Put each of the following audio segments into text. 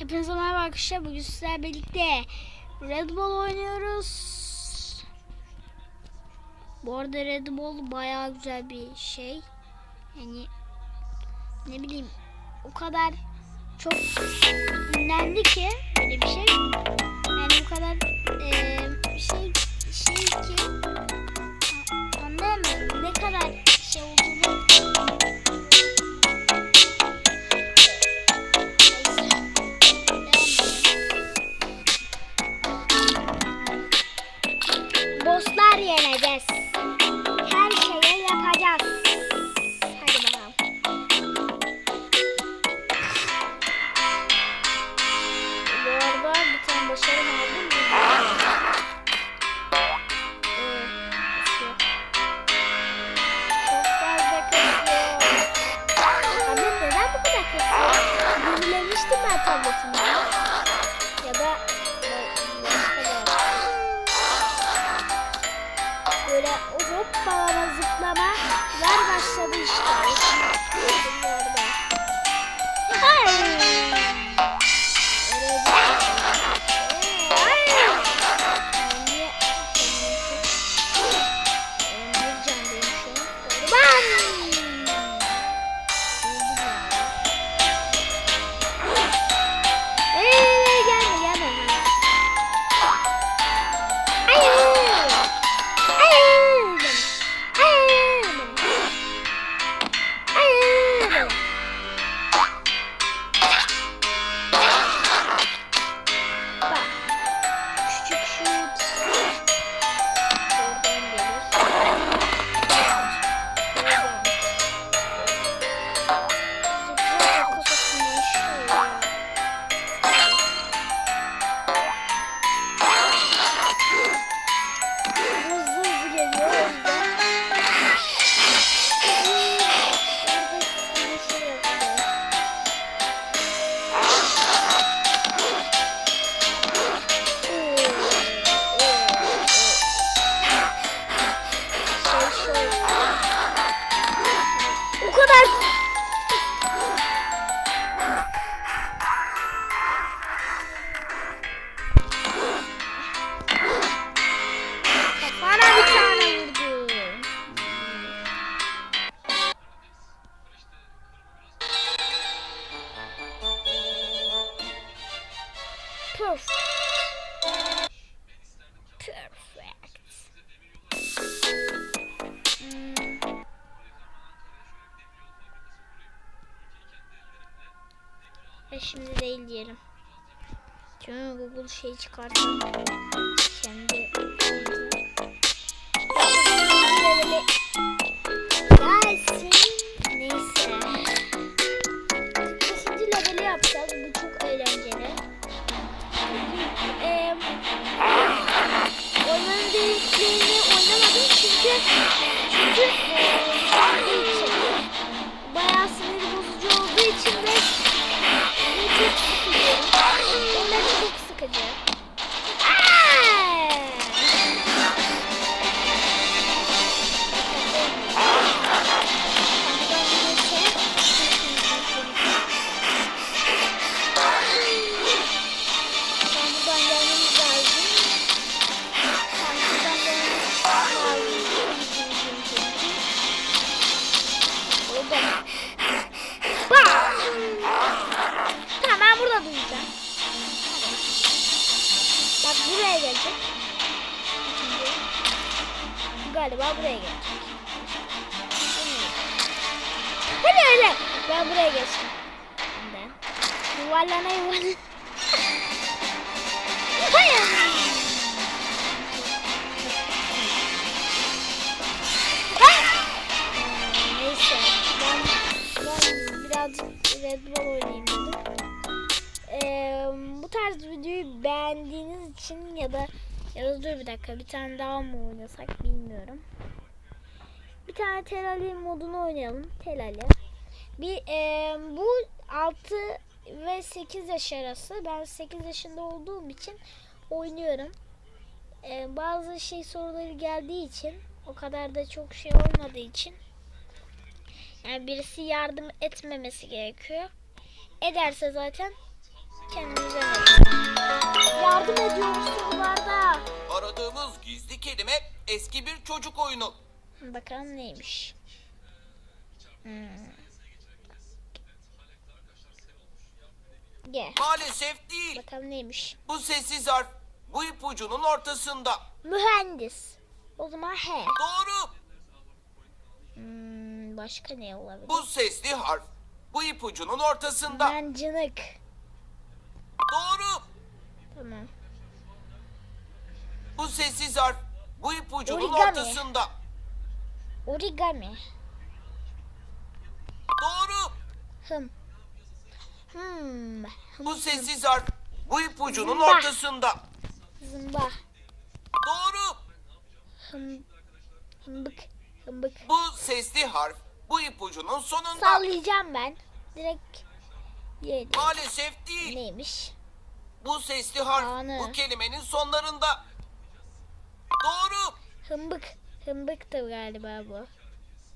Hepinize merhaba arkadaşlar. Bugün sizlerle birlikte Red Bull oynuyoruz. Bu arada Red Bull bayağı güzel bir şey. Yani ne bileyim o kadar çok ünlendi ki Bosslar yeneceğiz. Her şeyi yapacağız. Hadi bakalım. Bu arada bir tane başarım aldım. Ee, hoppalama zıplama yer başladı işte. Şimdi değil diyelim. Çünkü Google şey çıkartıyor. Kendi Galiba buraya gelecek. Hadi öyle. Ben buraya geçtim. Ben. Yuvarlana yuvarlana. Hayır. Ee, bu tarz videoyu beğendiğiniz için ya da ya da dur bir dakika bir tane daha mı oynasak bilmiyorum. Bir tane Telali modunu oynayalım. Telali. Bir e, bu 6 ve 8 yaş arası. Ben 8 yaşında olduğum için oynuyorum. E, bazı şey soruları geldiği için o kadar da çok şey olmadığı için yani birisi yardım etmemesi gerekiyor. Ederse zaten kendinize verin. Eski bir çocuk oyunu. Bakalım neymiş. Hmm. Maalesef değil. Bakalım neymiş. Bu sessiz harf bu ipucunun ortasında. Mühendis. O zaman H. Doğru. Hmm, başka ne olabilir? Bu sesli harf bu ipucunun ortasında. Mancınık. Doğru. Tamam. Bu sessiz harf bu ipucunun Origami. ortasında. Origami. Doğru. Hım. Hmm. Bu sessiz harf bu ipucunun Zımba. ortasında. Zımba. Doğru. Hım. Hımbık. Hımbık. Bu sesli harf bu ipucunun sonunda. Sallayacağım ben. Direkt yedi. Maalesef değil. Neymiş? Bu sesli harf Anı. bu kelimenin sonlarında. Hımbık. Hımbıktı galiba bu.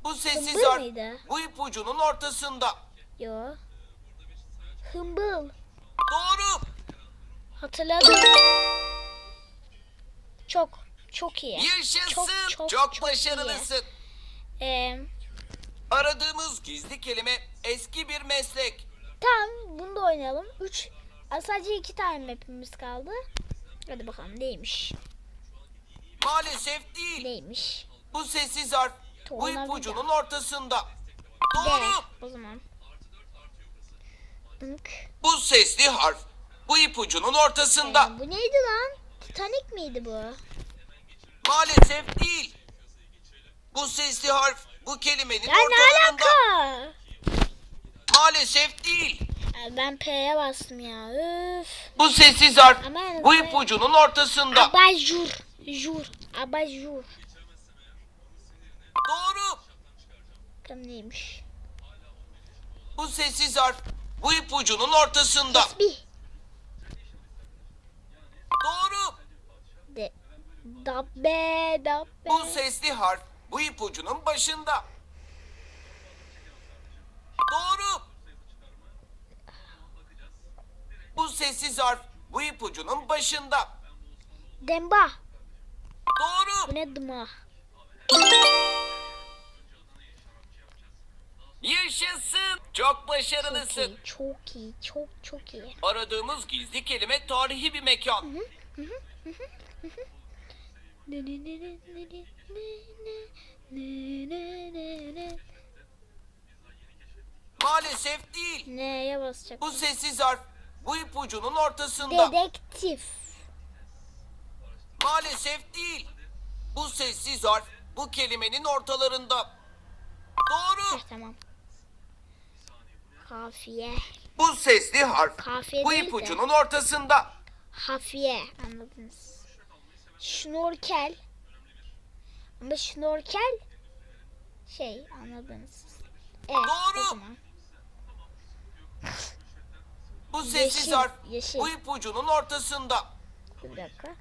Bu sessiz Hımbıl harf mıydı? bu ipucunun ortasında. Yo. Hımbıl. Doğru. Hatırladım. Çok. Çok iyi. Yaşasın. Çok, Çok, çok, başarılısın. Ee, Aradığımız gizli kelime eski bir meslek. tamam bunu da oynayalım. Üç. Aa, Sadece iki tane mapimiz kaldı. Hadi bakalım neymiş? Maalesef değil. Neymiş? Bu sessiz harf bu ipucunun ortasında. D. Doğru. O zaman. Dınk. Bu sesli harf bu ipucunun ortasında. Ee, bu neydi lan? Titanic miydi bu? Maalesef değil. Bu sesli harf bu kelimenin Ya ne ortalarında. alaka? Maalesef değil. Ee, Ben P'ye bastım ya. Üf. Bu sessiz harf Ama bu ipucunun ortasında. Abajur. Jur. Abajur. Doğru. Bakalım neymiş? Bu sessiz harf bu ipucunun ortasında. Tesbih. Doğru. De. Dabbe. Dabbe. Bu sesli harf bu ipucunun başında. Doğru. Bu sessiz harf bu ipucunun başında. Demba. Doğru. Bu ne dıma? Yaşasın. Çok Çok başarılısın. iyi. Çok iyi. Çok çok iyi. Aradığımız gizli kelime tarihi bir mekan. Ne ne ne ne ne ne ne ne ne ne Maalesef değil. Neye basacak? Bu sessiz harf bu ipucunun ortasında. Dedektif. Maalesef değil. Bu sessiz harf bu kelimenin ortalarında. Doğru. Tamam. Kafiye. Bu sesli harf Kafiye bu değil de. ipucunun ortasında. Hafiye. Anladınız. Şnorkel. Ama şnorkel şey anladınız. E, Doğru. O zaman. Bu sessiz Yeşil, harf yeşil. bu ipucunun ortasında. Bir dakika.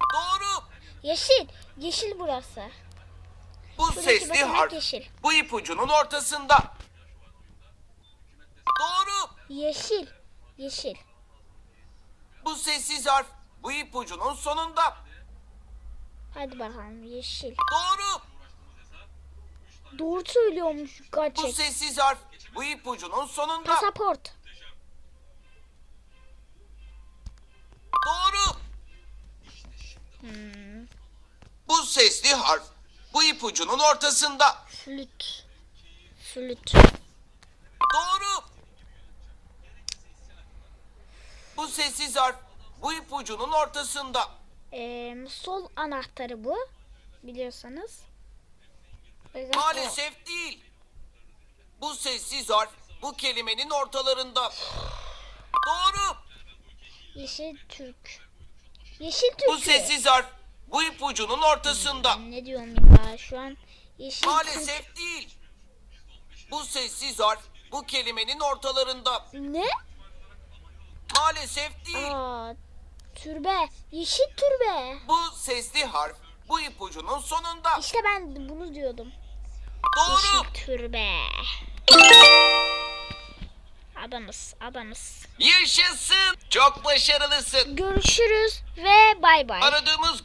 Doğru. Yeşil. Yeşil burası. Bu Şuradaki sesli basamak harf yeşil. bu ipucunun ortasında. Doğru. Yeşil. Yeşil. Bu sessiz harf bu ipucunun sonunda. Hadi bakalım yeşil. Doğru. Doğru söylüyormuş Bu gerçek. sessiz harf bu ipucunun sonunda. Pasaport. Hmm. Bu sesli harf bu ipucunun ortasında. Flüt. Flüt. Doğru. Bu sessiz harf bu ipucunun ortasında. Ee, sol anahtarı bu. Biliyorsanız. O. Maalesef değil. Bu sessiz harf bu kelimenin ortalarında. Doğru. Yeşil Türk. Yeşil Türk. Bu sessiz harf bu ipucunun ortasında. Ne diyorum ya şu an yeşil Türk. Maalesef değil. Bu sessiz harf bu kelimenin ortalarında. Ne? Maalesef değil. Aa, türbe. Yeşil türbe. Bu sesli harf bu ipucunun sonunda. İşte ben bunu diyordum. Doğru. Yeşil türbe. Adamız. Adamız. Yaşasın. Çok başarılısın. Görüşürüz ve bay bay. Aradığımız